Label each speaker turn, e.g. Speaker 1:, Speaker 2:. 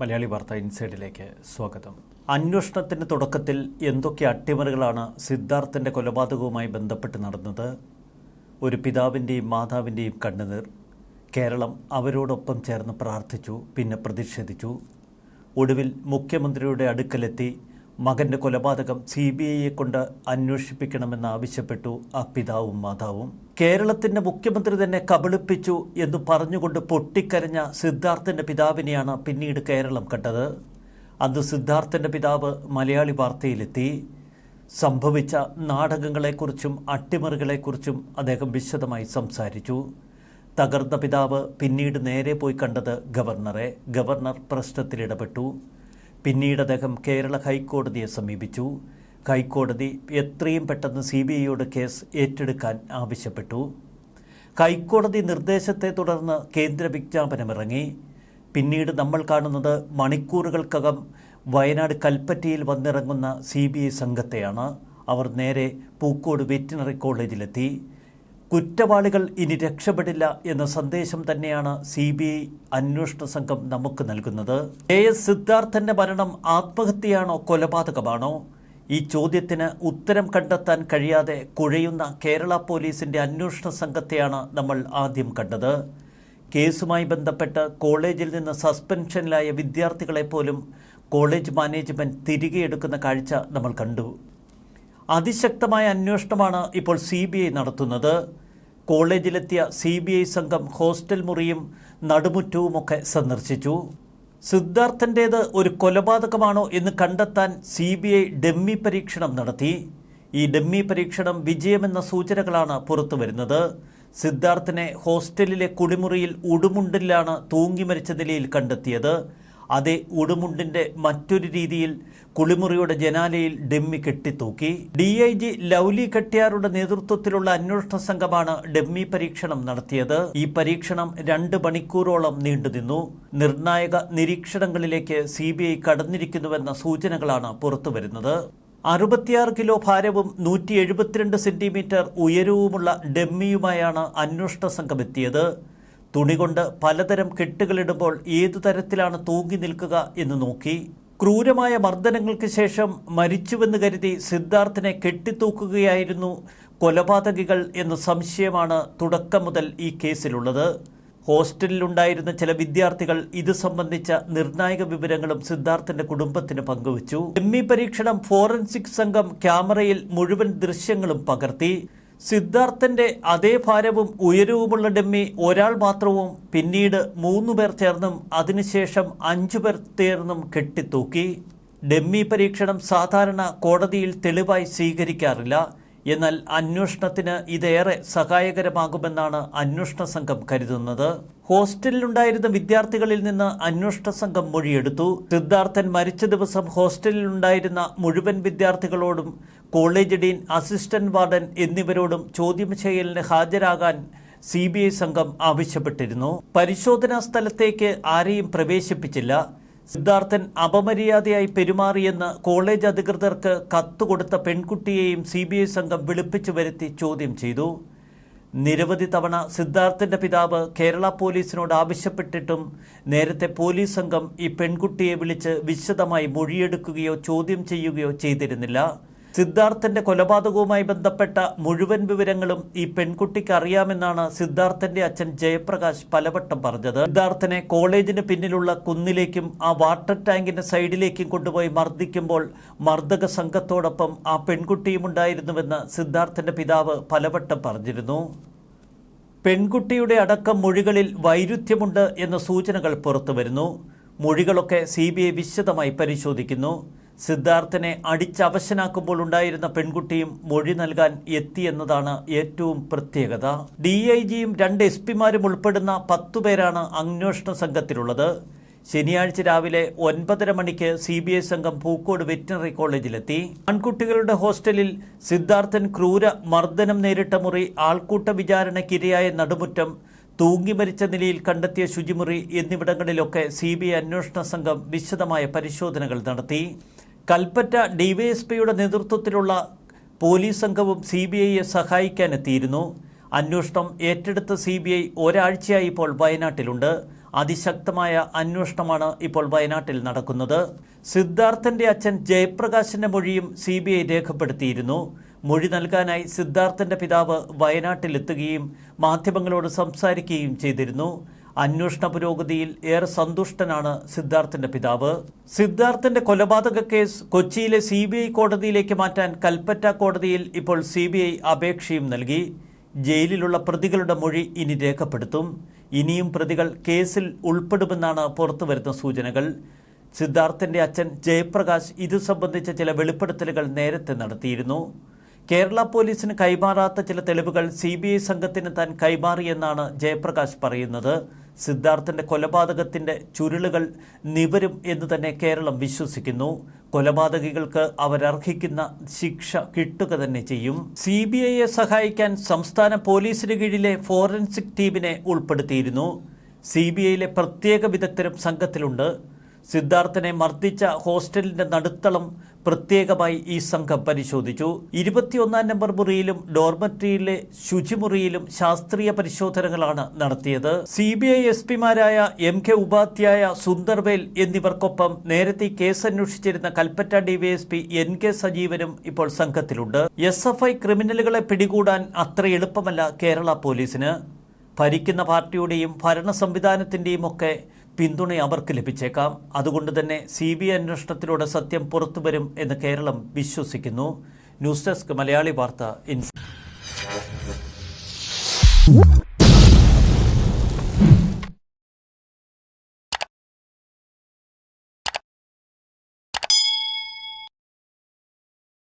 Speaker 1: മലയാളി വാർത്ത ഇൻസൈഡിലേക്ക് സ്വാഗതം. അന്വേഷണത്തിന്റെ തുടക്കത്തിൽ എന്തൊക്കെ അട്ടിമറികളാണ് സിദ്ധാർത്ഥന്റെ കൊലപാതകവുമായി ബന്ധപ്പെട്ട് നടന്നത്? ഒരു പിതാവിന്റെയും മാതാവിന്റെയും കണ്ണുനീർ. കേരളം അവരോടൊപ്പം ചേർന്ന് പ്രാർത്ഥിച്ചു പിന്നെ പ്രതിഷേധിച്ചു. ഒടുവിൽ മുഖ്യമന്ത്രിയുടെ അടുക്കലെത്തി മകന്റെ കൊലപാതകം സി ബി ഐയെ കൊണ്ട് അന്വേഷിപ്പിക്കണമെന്ന് ആവശ്യപ്പെട്ടു ആ പിതാവും മാതാവും. കേരളത്തിന്റെ മുഖ്യമന്ത്രി തന്നെ കബളിപ്പിച്ചു എന്ന് പറഞ്ഞുകൊണ്ട് പൊട്ടിക്കരഞ്ഞ സിദ്ധാർത്ഥന്റെ പിതാവിനെയാണ് പിന്നീട് കേരളം കണ്ടത്. അന്ന് സിദ്ധാർത്ഥന്റെ പിതാവ് മലയാളി വാർത്തയിലെത്തി. സംഭവിച്ച നാടകങ്ങളെക്കുറിച്ചും അട്ടിമറികളെക്കുറിച്ചും അദ്ദേഹം വിശദമായി സംസാരിച്ചു. തകർന്ന പിതാവ് പിന്നീട് നേരെ പോയി കണ്ടത് ഗവർണറെ. ഗവർണർ പ്രശ്നത്തിൽ ഇടപെട്ടു പിന്നീട് അദ്ദേഹം കേരള ഹൈക്കോടതിയെ സമീപിച്ചു. ഹൈക്കോടതി എത്രയും പെട്ടെന്ന് സി ബി ഐയോട് കേസ് ഏറ്റെടുക്കാൻ ആവശ്യപ്പെട്ടു. ഹൈക്കോടതി നിർദ്ദേശത്തെ തുടർന്ന് കേന്ദ്ര വിജ്ഞാപനമിറങ്ങി. പിന്നീട് നമ്മൾ കാണുന്നത് മണിക്കൂറുകൾക്കകം വയനാട് കൽപ്പറ്റയിൽ വന്നിറങ്ങുന്ന സി ബി ഐ സംഘത്തെയാണ്. അവർ നേരെ പൂക്കോട് വെറ്റിനറി കോളേജിലെത്തി. കുറ്റവാളികൾ ഇനി രക്ഷപ്പെടില്ല എന്ന സന്ദേശം തന്നെയാണ് സി ബി ഐ അന്വേഷണ സംഘം നമുക്ക് നൽകുന്നത്. എ എസ് സിദ്ധാർത്ഥന്റെ മരണം ആത്മഹത്യയാണോ കൊലപാതകമാണോ? ഈ ചോദ്യത്തിന് ഉത്തരം കണ്ടെത്താൻ കഴിയാതെ കുഴയുന്ന കേരള പോലീസിന്റെ അന്വേഷണ സംഘത്തെയാണ് നമ്മൾ ആദ്യം കണ്ടത്. കേസുമായി ബന്ധപ്പെട്ട് കോളേജിൽ നിന്ന് സസ്പെൻഷനിലായ വിദ്യാർത്ഥികളെ പോലും കോളേജ് മാനേജ്മെന്റ് തിരികെ എടുക്കുന്ന കാഴ്ച നമ്മൾ കണ്ടു. അതിശക്തമായ അന്വേഷണമാണ് ഇപ്പോൾ സി ബി ഐ നടത്തുന്നത്. കോളേജിലെത്തിയ സി ബി ഐ സംഘം ഹോസ്റ്റൽ മുറിയും നടുമുറ്റവുമൊക്കെ സന്ദർശിച്ചു. സിദ്ധാർത്ഥന്റേത് ഒരു കൊലപാതകമാണോ എന്ന് കണ്ടെത്താൻ സി ബി ഐ ഡെമ്മി പരീക്ഷണം നടത്തി. ഈ ഡെമ്മി പരീക്ഷണം വിജയമെന്ന സൂചനകളാണ് പുറത്തു വരുന്നത്. സിദ്ധാർത്ഥനെ ഹോസ്റ്റലിലെ കുടിമുറിയിൽ ഉടുമുണ്ടിലാണ് തൂങ്ങി മരിച്ച നിലയിൽ കണ്ടെത്തിയത്. അതേ ഉടുമുണ്ടിന്റെ മറ്റൊരു രീതിയിൽ കുളിമുറിയുടെ ജനാലയിൽ ഡെമ്മി കെട്ടിത്തൂക്കി. ഡി ഐ ജി ലൗലി കെട്ടിയാറുടെ നേതൃത്വത്തിലുള്ള അന്വേഷണ സംഘമാണ് ഡെമ്മി പരീക്ഷണം നടത്തിയത്. ഈ പരീക്ഷണം രണ്ട് മണിക്കൂറോളം നീണ്ടുനിന്നു. നിർണായക നിരീക്ഷണങ്ങളിലേക്ക് സി ബി ഐ കടന്നിരിക്കുന്നുവെന്ന സൂചനകളാണ് പുറത്തുവരുന്നത്. അറുപത്തിയാറ് കിലോ ഭാരവും നൂറ്റി എഴുപത്തിരണ്ട് സെന്റിമീറ്റർ ഉയരവുമുള്ള ഡെമ്മിയുമായാണ് അന്വേഷണ സംഘം എത്തിയത്. തുണി കൊണ്ട് പലതരം കെട്ടുകളിടുമ്പോൾ ഏതു തരത്തിലാണ് തൂങ്ങി നിൽക്കുക എന്ന് നോക്കി. ക്രൂരമായ മർദ്ദനങ്ങൾക്ക് ശേഷം മരിച്ചുവെന്ന് കരുതി സിദ്ധാർത്ഥിനെ കെട്ടിത്തൂക്കുകയായിരുന്നു കൊലപാതകികൾ എന്ന സംശയമാണ് തുടക്കം മുതൽ ഈ കേസിലുള്ളത്. ഹോസ്റ്റലിലുണ്ടായിരുന്ന ചില വിദ്യാർത്ഥികൾ ഇത് സംബന്ധിച്ച നിർണായക വിവരങ്ങളും സിദ്ധാർത്ഥന്റെ കുടുംബത്തിന് പങ്കുവച്ചു. എം ഇ പരീക്ഷണം ഫോറൻസിക് സംഘം ക്യാമറയിൽ മുഴുവൻ ദൃശ്യങ്ങളും പകർത്തി. സിദ്ധാർത്ഥന്റെ അതേ ഭാരവും ഉയരവുമുള്ള ഡമ്മി ഒരാൾ മാത്രവും പിന്നീട് മൂന്നു പേർ ചേർന്നും അതിനുശേഷം അഞ്ചു പേർ ചേർന്നും കെട്ടിത്തൂക്കി. ഡമ്മി പരീക്ഷണം സാധാരണ കോടതിയിൽ തെളിവായി സ്വീകരിക്കാറില്ല. എന്നാൽ അന്വേഷണത്തിന് ഇതേറെ സഹായകരമാകുമെന്നാണ് അന്വേഷണ സംഘം കരുതുന്നത്. ഹോസ്റ്റലിലുണ്ടായിരുന്ന വിദ്യാർത്ഥികളിൽ നിന്ന് അന്വേഷണ സംഘം മൊഴിയെടുത്തു. സിദ്ധാർത്ഥൻ മരിച്ച ദിവസം ഹോസ്റ്റലിലുണ്ടായിരുന്ന മുഴുവൻ വിദ്യാർത്ഥികളോടും കോളേജ് ഡീൻ അസിസ്റ്റന്റ് വാർഡൻ എന്നിവരോടും ചോദ്യം ചെയ്യലിന് ഹാജരാകാൻ സി സംഘം ആവശ്യപ്പെട്ടിരുന്നു. പരിശോധനാ സ്ഥലത്തേക്ക് ആരെയും പ്രവേശിപ്പിച്ചില്ല. സിദ്ധാർത്ഥൻ അപമര്യാദയായി പെരുമാറിയെന്ന് കോളേജ് അധികൃതർക്ക് കത്തുകൊടുത്ത പെൺകുട്ടിയെയും സി ബി ഐ സംഘം വിളിപ്പിച്ചു വരുത്തി ചോദ്യം ചെയ്തു. നിരവധി തവണ സിദ്ധാർത്ഥന്റെ പിതാവ് കേരള പോലീസിനോട് ആവശ്യപ്പെട്ടിട്ടും നേരത്തെ പോലീസ് സംഘം ഈ പെൺകുട്ടിയെ വിളിച്ച് വിശദമായി മൊഴിയെടുക്കുകയോ ചോദ്യം ചെയ്യുകയോ ചെയ്തിരുന്നില്ല. സിദ്ധാർത്ഥന്റെ കൊലപാതകവുമായി ബന്ധപ്പെട്ട മുഴുവൻ വിവരങ്ങളും ഈ പെൺകുട്ടിക്ക് അറിയാമെന്നാണ് സിദ്ധാർത്ഥന്റെ അച്ഛൻ ജയപ്രകാശ് പലവട്ടം പറഞ്ഞത്. സിദ്ധാർത്ഥനെ കോളേജിന് പിന്നിലുള്ള കുന്നിലേക്കും ആ വാട്ടർ ടാങ്കിന്റെ സൈഡിലേക്കും കൊണ്ടുപോയി മർദ്ദിക്കുമ്പോൾ മർദ്ദക സംഘത്തോടൊപ്പം ആ പെൺകുട്ടിയും ഉണ്ടായിരുന്നുവെന്ന് സിദ്ധാർത്ഥന്റെ പിതാവ് പലവട്ടം പറഞ്ഞിരുന്നു. പെൺകുട്ടിയുടെ അടക്കം മൊഴികളിൽ വൈരുദ്ധ്യമുണ്ട് എന്ന സൂചനകൾ പുറത്തുവരുന്നു. മൊഴികളൊക്കെ സി ബി ഐ വിശദമായി പരിശോധിക്കുന്നു. സിദ്ധാർത്ഥനെ അടിച്ചവശനാക്കുമ്പോൾ ഉണ്ടായിരുന്ന പെൺകുട്ടിയും മൊഴി നൽകാൻ എത്തിയെന്നതാണ് ഏറ്റവും പ്രത്യേകത. ഡി ഐ ജിയും രണ്ട് എസ് പിമാരും ഉൾപ്പെടുന്ന പത്തു പേരാണ് അന്വേഷണ സംഘത്തിലുള്ളത്. ശനിയാഴ്ച രാവിലെ ഒൻപതര മണിക്ക് സി ബി ഐ സംഘം പൂക്കോട് വെറ്റിനറി കോളേജിലെത്തി. ആൺകുട്ടികളുടെ ഹോസ്റ്റലിൽ സിദ്ധാർത്ഥൻ ക്രൂര മർദ്ദനം നേരിട്ട മുറി ആൾക്കൂട്ട വിചാരണയ്ക്കിരയായ നടുമുറ്റം തൂങ്ങി മരിച്ച നിലയിൽ കണ്ടെത്തിയ ശുചിമുറി എന്നിവിടങ്ങളിലൊക്കെ സി ബി ഐ അന്വേഷണ സംഘം വിശദമായ പരിശോധനകൾ നടത്തി. കൽപ്പറ്റ ഡിവൈഎസ്പിയുടെ നേതൃത്വത്തിലുള്ള പോലീസ് സംഘവും സി ബി ഐയെ സഹായിക്കാനെത്തിയിരുന്നു. അന്വേഷണം ഏറ്റെടുത്ത സി ബി ഐ ഒരാഴ്ചയായി ഇപ്പോൾ വയനാട്ടിലുണ്ട്. അതിശക്തമായ അന്വേഷണമാണ് ഇപ്പോൾ വയനാട്ടിൽ നടക്കുന്നത്. സിദ്ധാർത്ഥന്റെ അച്ഛൻ ജയപ്രകാശിന്റെ മൊഴിയും സി ബി ഐ രേഖപ്പെടുത്തിയിരുന്നു. മൊഴി നൽകാനായി സിദ്ധാർത്ഥന്റെ പിതാവ് വയനാട്ടിലെത്തുകയും മാധ്യമങ്ങളോട് സംസാരിക്കുകയും ചെയ്തിരുന്നു. അന്വേഷണ പുരോഗതിയിൽ ഏറെ സന്തുഷ്ടനാണ് സിദ്ധാർത്ഥിന്റെ പിതാവ്. സിദ്ധാർത്ഥിന്റെ കൊലപാതക കേസ് കൊച്ചിയിലെ സി കോടതിയിലേക്ക് മാറ്റാൻ കൽപ്പറ്റ കോടതിയിൽ ഇപ്പോൾ സി അപേക്ഷയും നൽകി. ജയിലിലുള്ള പ്രതികളുടെ മൊഴി ഇനി രേഖപ്പെടുത്തും. ഇനിയും പ്രതികൾ കേസിൽ ഉൾപ്പെടുമെന്നാണ് പുറത്തുവരുന്ന സൂചനകൾ. സിദ്ധാർത്ഥിന്റെ അച്ഛൻ ജയപ്രകാശ് ഇതു സംബന്ധിച്ച ചില വെളിപ്പെടുത്തലുകൾ നേരത്തെ നടത്തിയിരുന്നു. കേരള പോലീസിന് കൈമാറാത്ത ചില തെളിവുകൾ സി സംഘത്തിന് താൻ കൈമാറിയെന്നാണ് ജയപ്രകാശ് പറയുന്നത്. സിദ്ധാർത്ഥന്റെ കൊലപാതകത്തിന്റെ ചുരുളുകൾ നിവരും എന്ന് തന്നെ കേരളം വിശ്വസിക്കുന്നു. കൊലപാതകികൾക്ക് അവരർഹിക്കുന്ന ശിക്ഷ കിട്ടുക തന്നെ ചെയ്യും. സി ബി ഐയെ സഹായിക്കാൻ സംസ്ഥാന പോലീസിന് കീഴിലെ ഫോറൻസിക് ടീമിനെ ഉൾപ്പെടുത്തിയിരുന്നു. സി ബി ഐയിലെ പ്രത്യേക വിദഗ്ധരും സംഘത്തിലുണ്ട്. സിദ്ധാർത്ഥനെ മർദ്ദിച്ച ഹോസ്റ്റലിന്റെ നടുത്തളം പ്രത്യേകമായി ഈ സംഘം പരിശോധിച്ചു. ഇരുപത്തിയൊന്നാം നമ്പർ മുറിയിലും ഡോർമറ്ററിയിലെ ശുചിമുറിയിലും ശാസ്ത്രീയ പരിശോധനകളാണ് നടത്തിയത്. സി ബി ഐ എസ് പിമാരായ എം കെ ഉപാധ്യായ സുന്ദർവേൽ എന്നിവർക്കൊപ്പം നേരത്തെ കേസ് അന്വേഷിച്ചിരുന്ന കൽപ്പറ്റ ഡിവൈഎസ്പി എൻ കെ സജീവനും ഇപ്പോൾ സംഘത്തിലുണ്ട്. എസ് എഫ് ഐ ക്രിമിനലുകളെ പിടികൂടാൻ അത്ര എളുപ്പമല്ല കേരള പോലീസിന്. ഭരിക്കുന്ന പാർട്ടിയുടെയും ഭരണ സംവിധാനത്തിന്റെയും ഒക്കെ പിന്തുണ അവർക്ക് ലഭിച്ചേക്കാം. അതുകൊണ്ട് തന്നെ സി ബി ഐ അന്വേഷണത്തിലൂടെ സത്യം പുറത്തുവരും എന്ന് കേരളം വിശ്വസിക്കുന്നു. ന്യൂസ് ഡെസ്ക് മലയാളി വാർത്ത ഇൻ